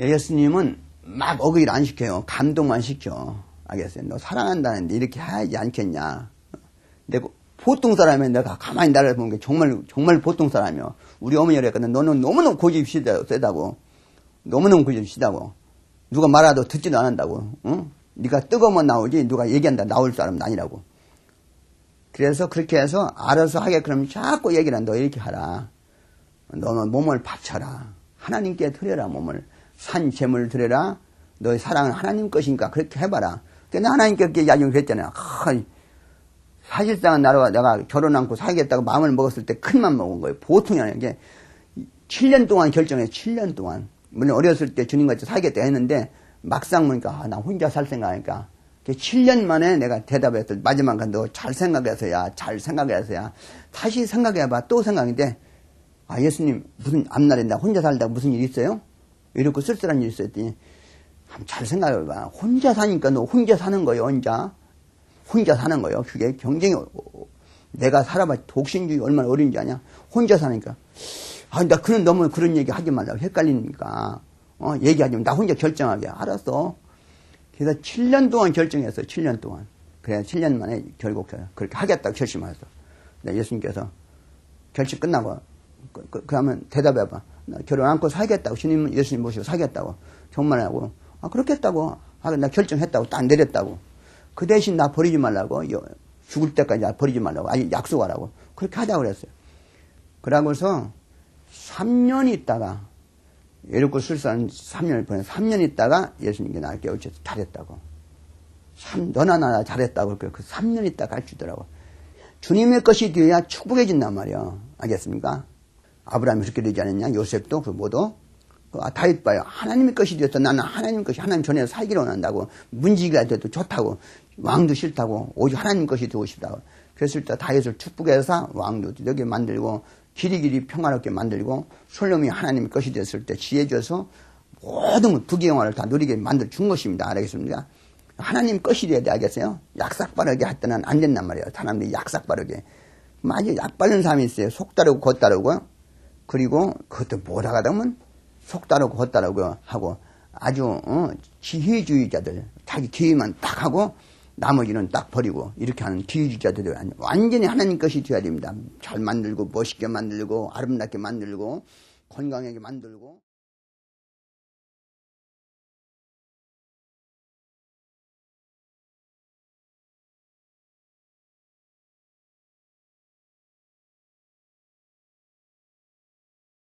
예수님은 막 어그이를 안 시켜요. 감동만 시켜. 알겠어요? 너 사랑한다는데 이렇게 하지 않겠냐. 근데 보통 사람이 내가 가만히 나를 보는 게 정말, 정말 보통 사람이요. 우리 어머니가 그랬거든. 너는 너무너무 고집이 세다고. 너무너무 고집이 세다고. 누가 말하도 듣지도 않는다고. 응? 네가 뜨거우면 나오지 누가 얘기한다 나올 사람은 아니라고. 그래서 그렇게 해서 알아서 하게 그럼 자꾸 얘기를 한다. 너 이렇게 하라. 너는 몸을 바쳐라. 하나님께 드려라 몸을. 산 재물 드려라. 너의 사랑은 하나님 것이니까 그렇게 해봐라. 근데 하나님께 그렇게 이야기를 했잖아요. 사실상은 나와 내가 결혼 않고 살겠다고 마음을 먹었을 때 큰맘 먹은 거예요. 보통이 아니에요. 이게 7년 동안 결정해요. 7년 동안. 물론 어렸을 때 주님같이 살겠다 했는데 막상 보니까 아, 나 혼자 살 생각하니까 7년 만에 내가 대답했을 마지막에 너 잘 생각해서야 잘 생각해서야 다시 생각해봐 또 생각인데 아 예수님 무슨 앞날에 나 혼자 살다 무슨 일 있어요? 이렇게 쓸쓸한 일 있었더니 잘 생각해봐 혼자 사니까 너 혼자 사는 거예요 혼자 혼자 사는 거예요 그게 경쟁이 내가 살아봐 독신주의 얼마나 어린지 아냐 혼자 사니까 아, 나 그런 너무 그런 얘기 하지 말라고 헷갈리니까 어, 얘기하지 마. 나 혼자 결정하게. 알았어. 그래서 7년 동안 결정했어. 7년 동안. 그래 7년 만에 결국 그렇게 하겠다고 결심했어. 네, 예수님께서 결심 끝나고 그, 그, 그러면 대답해봐. 나 결혼 안고 살겠다고 주님 예수님 모시고 살겠다고 정말 하고 아 그렇겠다고 아, 나 결정했다고 딱 내렸다고 그 대신 나 버리지 말라고 죽을 때까지 버리지 말라고 아니 약속하라고 그렇게 하자고 그랬어요. 그러고서 3년 있다가 예루코 술산 3년을 보내 3년 있다가 예수님께 나를 깨우쳐서 잘했다고. 3, 너나 나나 잘했다고 그 3년 있다가 가르치더라고. 주님의 것이 되어야 축복해진단 말이야. 알겠습니까? 아브라함이 그렇게 되지 않았냐? 요셉도 그 모두. 그 아, 다윗 봐요. 하나님의 것이 되어서 나는 하나님 것이 하나님 전에 살기를 원한다고. 문지기가 돼도 좋다고. 왕도 싫다고. 오직 하나님 것이 되고 싶다고. 그랬을 때 다윗을 축복해서 왕도 여기 만들고 길이 길이 평화롭게 만들고 솔로몬이 하나님의 것이 됐을 때 지혜 줘서 모든 부귀영화를 다 누리게 만들어 준 것입니다. 알겠습니까? 하나님 것이 돼야 돼, 알겠어요? 약삭 빠르게 할 때는 안 된단 말이에요. 사람들이 약삭 빠르게. 아주 약 빠른 사람이 있어요. 속 따르고 겉 따르고. 그리고 그것도 못하다 보면 속 따르고 겉 따르고 하고 아주 어, 지혜주의자들 자기 기회만 딱 하고 나머지는 딱 버리고 이렇게 하는 기회주의자들이 완전히 하나님 것이 되어야 됩니다. 잘 만들고 멋있게 만들고 아름답게 만들고 건강하게 만들고